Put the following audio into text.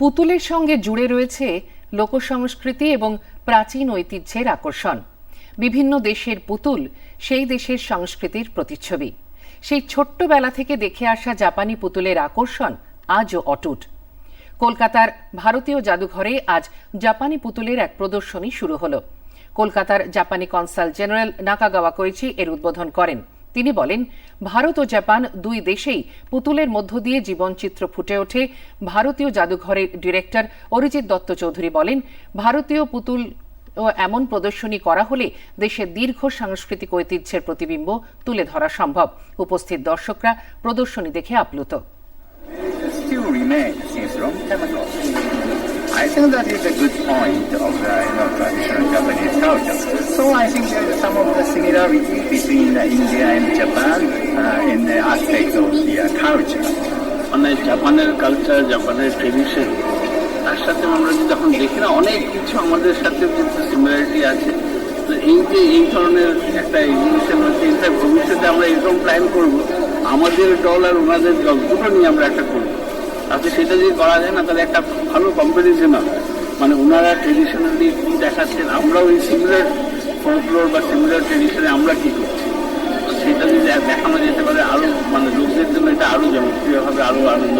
পুতুলের সঙ্গে জুড়ে রয়েছে লোকসংস্কৃতি এবং প্রাচীন ঐতিহ্যের আকর্ষণ। বিভিন্ন দেশের পুতুল সেই দেশের সংস্কৃতির প্রতিচ্ছবি। সেই ছোট্টবেলা থেকে দেখে আসা জাপানি পুতুলের আকর্ষণ আজও অটুট। কলকাতার ভারতীয় জাদুঘরে আজ জাপানি পুতুলের এক প্রদর্শনী শুরু হলো। কলকাতার জাপানি কনসাল জেনারেল নাকাগাওয়া কইচি এর উদ্বোধন করেন। তিনি বলেন, ভারত ও জাপান দুই দেশেই পুতুলের মধ্য দিয়ে জীবনচিত্র ফুটে ওঠে। ভারতীয় জাদুঘরের ডিরেক্টর অরিজিৎ দত্ত চৌধুরী বলেন, ভারতীয় পুতুল ও এমন প্রদর্শনী করা হলে দেশের দীর্ঘ সাংস্কৃতিক ঐতিহ্যের প্রতিবিম্ব তুলে ধরা সম্ভব। উপস্থিত দর্শকরা প্রদর্শনী দেখে আপ্লুত. I think that is a good point. So I think there is some of the similarity between India and Japan uh, in the aspect of the uh, culture. মানে জাপানের কালচার জাপানের ট্রেডিশন তার সাথে আমরা যদি যখন দেখি না অনেক কিছু আমাদের সাথে কিন্তু সিমিলারিটি আছে। এই যে এই ধরনের একটা এক্সিবিশন হচ্ছে এটা ভবিষ্যতে আমরা এরকম প্ল্যান করব আমাদের দল আর ওনাদের দল দুটো নিয়ে আমরা একটা করব। তাতে সেটা যদি করা যায় না তাহলে একটা ভালো কম্পিটিশন হবে। মানে ওনারা ট্রেডিশনালি কী দেখাচ্ছেন আমরাও এই সিমিলার ফোকলোর বা সিমিলার ট্রেডিশনে আমরা কি করছি? সেটা যদি দেখানো যেতে পারে আরও মানে লোকদের জন্য এটা আরও জনপ্রিয় হবে আরও আনন্দ